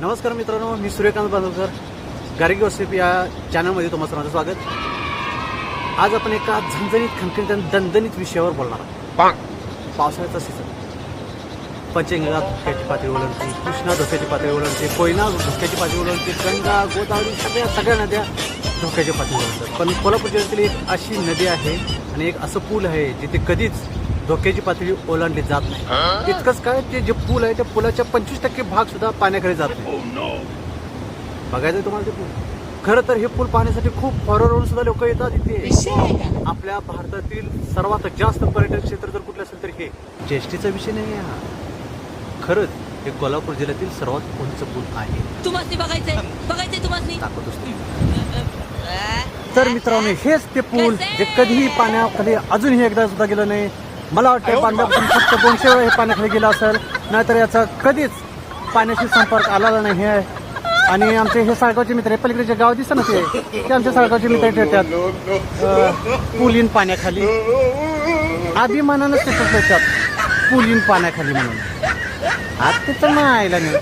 नमस्कार मित्रांनो मी सूर्यकांत बांधवकर. गार्गी वस्तीप या चॅनलमध्ये तुम्हाला सर्वांचं स्वागत. आज आपण एका झणझणीत खणखणीत आणि दणदणीत विषयावर बोलणार आहोत. पावसाळ्याचा सीझन पंचगंगा धोक्याची पातळी ओलांडते कृष्णा धोक्याची पातळी ओलांडते कोयना धोक्याची पातळी ओलांडते गंगा गोदावरी सगळ्या सगळ्या नद्या धोक्याची पातळी ओलांडतात. पण कोल्हापूर जिल्ह्यातील एक अशी नदी आहे आणि एक असं पूल आहे जिथे कधीच धोक्याची पातळी ओलांडली जात नाही. इतकंच काय ते जे पूल आहे त्या पुलाच्या पंचवीस टक्के भाग सुद्धा पाण्याखाली जात नाही. बघायचं तुम्हाला ते पूल. खरं तर हे पूल पाहण्यासाठी खूप फॉरवरून सुद्धा लोक येतात इथे. आपल्या भारतातील सर्वात जास्त पर्यटन क्षेत्र जर कुठलं असेल तर हे. चेष्टीचा विषय नाही आहे हा. खरंच हे कोल्हापूर जिल्ह्यातील सर्वात उंच पूल आहे. तुम्हाला बघायचंय? बघायचंय तुम्हाला दाखवतोच ते. तर मित्रांनो हेच ते पूल जे कधीही पाण्याखाली अजूनही एकदा सुद्धा गेलं नाही. मला वाटतं बांधल्यापासून फक्त दोनशे वेळा हे पाण्याखाली गेलं असेल नाहीतर याचा कधीच पाण्याशी संपर्क आलेला नाही आहे आणि आमचे हे साळगावचे मित्र आहे पलीकडे जे गाव दिसतं ना ते ते आमचे साळगावचे मित्र ठेवतात अं, पूल इन पाण्याखाली. अभिमानानं तिथं ठेवतात पूल इन पाण्याखाली म्हणून. आज तिथं नाही आयला नाही.